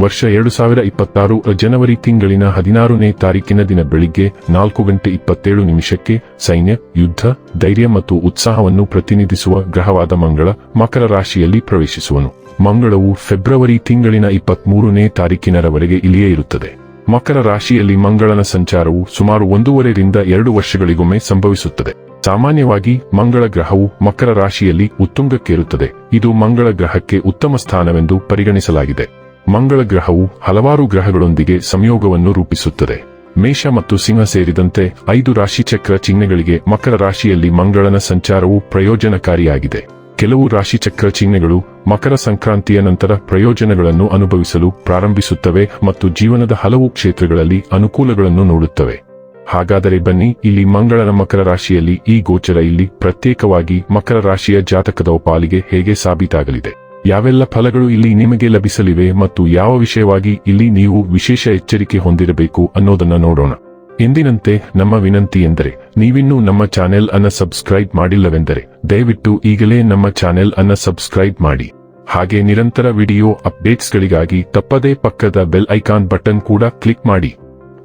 ವರ್ಷ ಎರಡು ಸಾವಿರ ಇಪ್ಪತ್ತಾರು ಜನವರಿ ತಿಂಗಳಿನ ಹದಿನಾರನೇ ತಾರೀಕಿನ ದಿನ ಬೆಳಿಗ್ಗೆ ನಾಲ್ಕು ಗಂಟೆ ಇಪ್ಪತ್ತೇಳು ನಿಮಿಷಕ್ಕೆ ಸೈನ್ಯ, ಯುದ್ಧ, ಧೈರ್ಯ ಮತ್ತು ಉತ್ಸಾಹವನ್ನು ಪ್ರತಿನಿಧಿಸುವ ಗ್ರಹವಾದ ಮಂಗಳ ಮಕರ ರಾಶಿಯಲ್ಲಿ ಪ್ರವೇಶಿಸುವನು. ಮಂಗಳವು ಫೆಬ್ರವರಿ ತಿಂಗಳಿನ ಇಪ್ಪತ್ಮೂರನೇ ತಾರೀಕಿನರವರೆಗೆ ಇಲ್ಲಿಯೇ ಇರುತ್ತದೆ. ಮಕರ ರಾಶಿಯಲ್ಲಿ ಮಂಗಳನ ಸಂಚಾರವು ಸುಮಾರು ಒಂದೂವರೆರಿಂದ ಎರಡು ವರ್ಷಗಳಿಗೊಮ್ಮೆ ಸಂಭವಿಸುತ್ತದೆ. ಸಾಮಾನ್ಯವಾಗಿ ಮಂಗಳ ಗ್ರಹವು ಮಕರ ರಾಶಿಯಲ್ಲಿ ಉತ್ತುಂಗಕ್ಕೇರುತ್ತದೆ. ಇದು ಮಂಗಳ ಗ್ರಹಕ್ಕೆ ಉತ್ತಮ ಸ್ಥಾನವೆಂದು ಪರಿಗಣಿಸಲಾಗಿದೆ. ಮಂಗಳ ಗ್ರಹವು ಹಲವಾರು ಗ್ರಹಗಳೊಂದಿಗೆ ಸಂಯೋಗವನ್ನು ರೂಪಿಸುತ್ತದೆ. ಮೇಷ ಮತ್ತು ಸಿಂಹ ಸೇರಿದಂತೆ ಐದು ರಾಶಿಚಕ್ರ ಚಿಹ್ನೆಗಳಿಗೆ ಮಕರ ರಾಶಿಯಲ್ಲಿ ಮಂಗಳನ ಸಂಚಾರವು ಪ್ರಯೋಜನಕಾರಿಯಾಗಿದೆ. ಕೆಲವು ರಾಶಿಚಕ್ರ ಚಿಹ್ನೆಗಳು ಮಕರ ಸಂಕ್ರಾಂತಿಯ ನಂತರ ಪ್ರಯೋಜನಗಳನ್ನು ಅನುಭವಿಸಲು ಪ್ರಾರಂಭಿಸುತ್ತವೆ ಮತ್ತು ಜೀವನದ ಹಲವು ಕ್ಷೇತ್ರಗಳಲ್ಲಿ ಅನುಕೂಲಗಳನ್ನು ನೋಡುತ್ತವೆ. ಹಾಗಾದರೆ ಬನ್ನಿ, ಇಲ್ಲಿ ಮಂಗಳನ ಮಕರ ರಾಶಿಯಲ್ಲಿ ಈ ಗೋಚರ ಇಲ್ಲಿ ಪ್ರತ್ಯೇಕವಾಗಿ ಮಕರ ರಾಶಿಯ ಜಾತಕದ ಪಾಲಿಗೆ ಹೇಗೆ ಸಾಬೀತಾಗಲಿದೆ? ಯಾವೆಲ್ಲ ಫಲಗಳು ಇಲ್ಲಿ ನಿಮಗೆ ಲಭಿಸಲಿವೆ ಮತ್ತು ಯಾವ ವಿಷಯವಾಗಿ ಇಲ್ಲಿ ನೀವು ವಿಶೇಷ ಎಚ್ಚರಿಕೆ ಹೊಂದಿರಬೇಕು ಅನ್ನೋದನ್ನ ನೋಡೋಣ. ಎಂದಿನಂತೆ ನಮ್ಮ ವಿನಂತಿ ಎಂದರೆ, ನೀವಿನ್ನೂ ನಮ್ಮ ಚಾನೆಲ್ ಅನ್ನ ಸಬ್ಸ್ಕ್ರೈಬ್ ಮಾಡಿಲ್ಲವೆಂದರೆ, ದಯವಿಟ್ಟು ಈಗಲೇ ನಮ್ಮ ಚಾನೆಲ್ ಅನ್ನ ಸಬ್ಸ್ಕ್ರೈಬ್ ಮಾಡಿ. ಹಾಗೆ ನಿರಂತರ ವಿಡಿಯೋ ಅಪ್ಡೇಟ್ಸ್ಗಳಿಗಾಗಿ ತಪ್ಪದೇ ಪಕ್ಕದ ಬೆಲ್ ಐಕಾನ್ ಬಟನ್ ಕೂಡ ಕ್ಲಿಕ್ ಮಾಡಿ.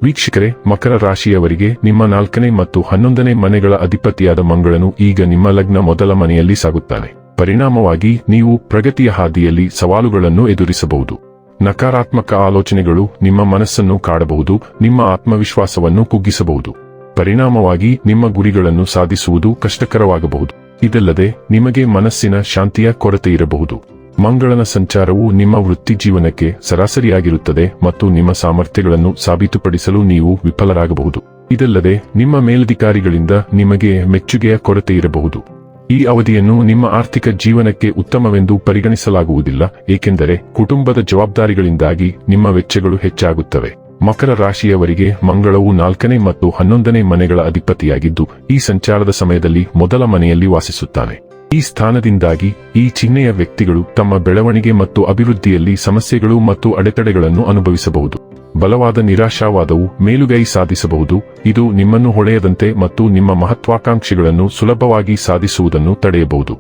ವೀಕ್ಷಕರೇ, ಮಕರ ರಾಶಿಯವರಿಗೆ ನಿಮ್ಮ ನಾಲ್ಕನೇ ಮತ್ತು ಹನ್ನೊಂದನೇ ಮನೆಗಳ ಅಧಿಪತಿಯಾದ ಮಂಗಳನು ಈಗ ನಿಮ್ಮ ಲಗ್ನ ಮೊದಲ ಮನೆಯಲ್ಲಿ ಸಾಗುತ್ತಾನೆ. ಪರಿಣಾಮವಾಗಿ ನೀವು ಪ್ರಗತಿಯ ಹಾದಿಯಲ್ಲಿ ಸವಾಲುಗಳನ್ನು ಎದುರಿಸಬಹುದು. ನಕಾರಾತ್ಮಕ ಆಲೋಚನೆಗಳು ನಿಮ್ಮ ಮನಸ್ಸನ್ನು ಕಾಡಬಹುದು, ನಿಮ್ಮ ಆತ್ಮವಿಶ್ವಾಸವನ್ನು ಕುಗ್ಗಿಸಬಹುದು. ಪರಿಣಾಮವಾಗಿ ನಿಮ್ಮ ಗುರಿಗಳನ್ನು ಸಾಧಿಸುವುದು ಕಷ್ಟಕರವಾಗಬಹುದು. ಇದಲ್ಲದೆ, ನಿಮಗೆ ಮನಸ್ಸಿನ ಶಾಂತಿಯ ಕೊರತೆ ಇರಬಹುದು. ಮಂಗಳನ ಸಂಚಾರವು ನಿಮ್ಮ ವೃತ್ತಿ ಜೀವನಕ್ಕೆ ಸರಾಸರಿಯಾಗಿರುತ್ತದೆ ಮತ್ತು ನಿಮ್ಮ ಸಾಮರ್ಥ್ಯಗಳನ್ನು ಸಾಬೀತುಪಡಿಸಲು ನೀವು ವಿಫಲರಾಗಬಹುದು. ಇದಲ್ಲದೆ, ನಿಮ್ಮ ಮೇಲಧಿಕಾರಿಗಳಿಂದ ನಿಮಗೆ ಮೆಚ್ಚುಗೆಯ ಕೊರತೆ ಇರಬಹುದು. ಈ ಅವಧಿಯನ್ನು ನಿಮ್ಮ ಆರ್ಥಿಕ ಜೀವನಕ್ಕೆ ಉತ್ತಮವೆಂದು ಪರಿಗಣಿಸಲಾಗುವುದಿಲ್ಲ, ಏಕೆಂದರೆ ಕುಟುಂಬದ ಜವಾಬ್ದಾರಿಗಳಿಂದಾಗಿ ನಿಮ್ಮ ವೆಚ್ಚಗಳು ಹೆಚ್ಚಾಗುತ್ತವೆ. ಮಕರ ರಾಶಿಯವರಿಗೆ ಮಂಗಳವು ನಾಲ್ಕನೇ ಮತ್ತು ಹನ್ನೊಂದನೇ ಮನೆಗಳ ಅಧಿಪತಿಯಾಗಿದ್ದು, ಈ ಸಂಚಾರದ ಸಮಯದಲ್ಲಿ ಮೊದಲ ಮನೆಯಲ್ಲಿ ವಾಸಿಸುತ್ತಾನೆ. ಈ ಸ್ಥಾನದಿಂದಾಗಿ ಈ ಚಿಹ್ನೆಯ ವ್ಯಕ್ತಿಗಳು ತಮ್ಮ ಬೆಳವಣಿಗೆ ಮತ್ತು ಅಭಿವೃದ್ಧಿಯಲ್ಲಿ ಸಮಸ್ಯೆಗಳು ಮತ್ತು ಅಡೆತಡೆಗಳನ್ನು ಅನುಭವಿಸಬಹುದು. ಬಲವಾದ ನಿರಾಶಾವಾದವು ಮೇಲುಗೈ ಸಾಧಿಸಬಹುದು. ಇದು ನಿಮ್ಮನ್ನು ಹೊಳೆಯದಂತೆ ಮತ್ತು ನಿಮ್ಮ ಮಹತ್ವಾಕಾಂಕ್ಷೆಗಳನ್ನು ಸುಲಭವಾಗಿ ಸಾಧಿಸುವುದನ್ನು ತಡೆಯಬಹುದು.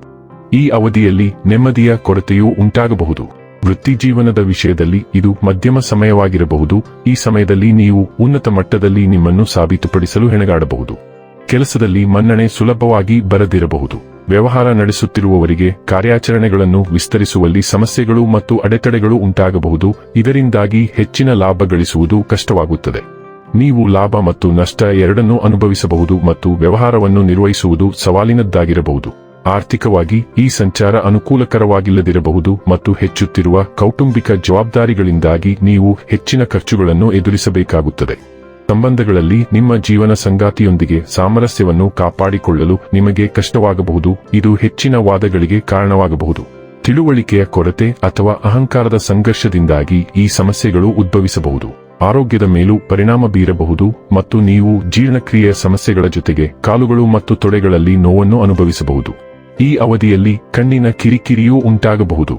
ಈ ಅವಧಿಯಲ್ಲಿ ನೆಮ್ಮದಿಯ ಕೊರತೆಯೂ ಉಂಟಾಗಬಹುದು. ವೃತ್ತಿಜೀವನದ ವಿಷಯದಲ್ಲಿ ಇದು ಮಧ್ಯಮ ಸಮಯವಾಗಿರಬಹುದು. ಈ ಸಮಯದಲ್ಲಿ ನೀವು ಉನ್ನತ ಮಟ್ಟದಲ್ಲಿ ನಿಮ್ಮನ್ನು ಸಾಬೀತುಪಡಿಸಲು ಹೆಣಗಾಡಬಹುದು. ಕೆಲಸದಲ್ಲಿ ಮನ್ನಣೆ ಸುಲಭವಾಗಿ ಬರದಿರಬಹುದು. ವ್ಯವಹಾರ ನಡೆಸುತ್ತಿರುವವರಿಗೆ ಕಾರ್ಯಾಚರಣೆಗಳನ್ನು ವಿಸ್ತರಿಸುವಲ್ಲಿ ಸಮಸ್ಯೆಗಳು ಮತ್ತು ಅಡೆತಡೆಗಳು ಉಂಟಾಗಬಹುದು. ಇದರಿಂದಾಗಿ ಹೆಚ್ಚಿನ ಲಾಭ ಗಳಿಸುವುದು ಕಷ್ಟವಾಗುತ್ತದೆ. ನೀವು ಲಾಭ ಮತ್ತು ನಷ್ಟ ಎರಡನ್ನೂ ಅನುಭವಿಸಬಹುದು ಮತ್ತು ವ್ಯವಹಾರವನ್ನು ನಿರ್ವಹಿಸುವುದು ಸವಾಲಿನದ್ದಾಗಿರಬಹುದು. ಆರ್ಥಿಕವಾಗಿ ಈ ಸಂಚಾರ ಅನುಕೂಲಕರವಾಗಿಲ್ಲದಿರಬಹುದು ಮತ್ತು ಹೆಚ್ಚುತ್ತಿರುವ ಕೌಟುಂಬಿಕ ಜವಾಬ್ದಾರಿಗಳಿಂದಾಗಿ ನೀವು ಹೆಚ್ಚಿನ ಖರ್ಚುಗಳನ್ನು ಎದುರಿಸಬೇಕಾಗುತ್ತದೆ. ಸಂಬಂಧಗಳಲ್ಲಿ ನಿಮ್ಮ ಜೀವನ ಸಂಗಾತಿಯೊಂದಿಗೆ ಸಾಮರಸ್ಯವನ್ನು ಕಾಪಾಡಿಕೊಳ್ಳಲು ನಿಮಗೆ ಕಷ್ಟವಾಗಬಹುದು, ಇದು ಹೆಚ್ಚಿನ ವಾದಗಳಿಗೆ ಕಾರಣವಾಗಬಹುದು. ತಿಳುವಳಿಕೆಯ ಕೊರತೆ ಅಥವಾ ಅಹಂಕಾರದ ಸಂಘರ್ಷದಿಂದಾಗಿ ಈ ಸಮಸ್ಯೆಗಳು ಉದ್ಭವಿಸಬಹುದು. ಆರೋಗ್ಯದ ಮೇಲೂ ಪರಿಣಾಮ ಬೀರಬಹುದು ಮತ್ತು ನೀವು ಜೀರ್ಣಕ್ರಿಯೆಯ ಸಮಸ್ಯೆಗಳ ಜೊತೆಗೆ ಕಾಲುಗಳು ಮತ್ತು ತೊಡೆಗಳಲ್ಲಿ ನೋವನ್ನು ಅನುಭವಿಸಬಹುದು. ಈ ಅವಧಿಯಲ್ಲಿ ಕಣ್ಣಿನ ಕಿರಿಕಿರಿಯೂ ಉಂಟಾಗಬಹುದು.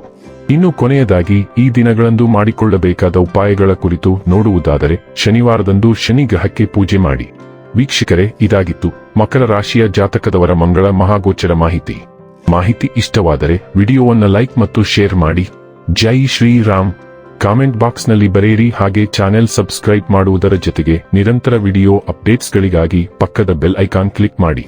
ಇನ್ನು ಕೊನೆಯದಾಗಿ ಈ ದಿನಗಳಂದು ಮಾಡಿಕೊಳ್ಳಬೇಕಾದ ಉಪಾಯಗಳ ಕುರಿತು ನೋಡುವುದಾದರೆ ಶನಿವಾರದಂದು ಶನಿ ಗ್ರಹಕ್ಕೆ ಪೂಜೆ ಮಾಡಿ. ವೀಕ್ಷಕರೇ, ಇದಾಗಿತ್ತು. ಮಕರ ರಾಶಿಯ ಜಾತಕದವರ ಮಂಗಳ ಮಹಾಗೋಚರ ಮಾಹಿತಿ. ಮಾಹಿತಿ ಇಷ್ಟವಾದರೆ ವಿಡಿಯೋವನ್ನು ಲೈಕ್ ಮತ್ತು ಶೇರ್ ಮಾಡಿ. ಜೈ ಶ್ರೀರಾಮ್. ಕಾಮೆಂಟ್ ಬಾಕ್ಸ್ನಲ್ಲಿ ಬರೆಯಿರಿ. ಹಾಗೆ ಚಾನೆಲ್ ಸಬ್ಸ್ಕ್ರೈಬ್ ಮಾಡುವುದರ ಜೊತೆಗೆ ನಿರಂತರ ವಿಡಿಯೋ ಅಪ್ಡೇಟ್ಸ್ಗಳಿಗಾಗಿ ಪಕ್ಕದ ಬೆಲ್ ಐಕಾನ್ ಕ್ಲಿಕ್ ಮಾಡಿ.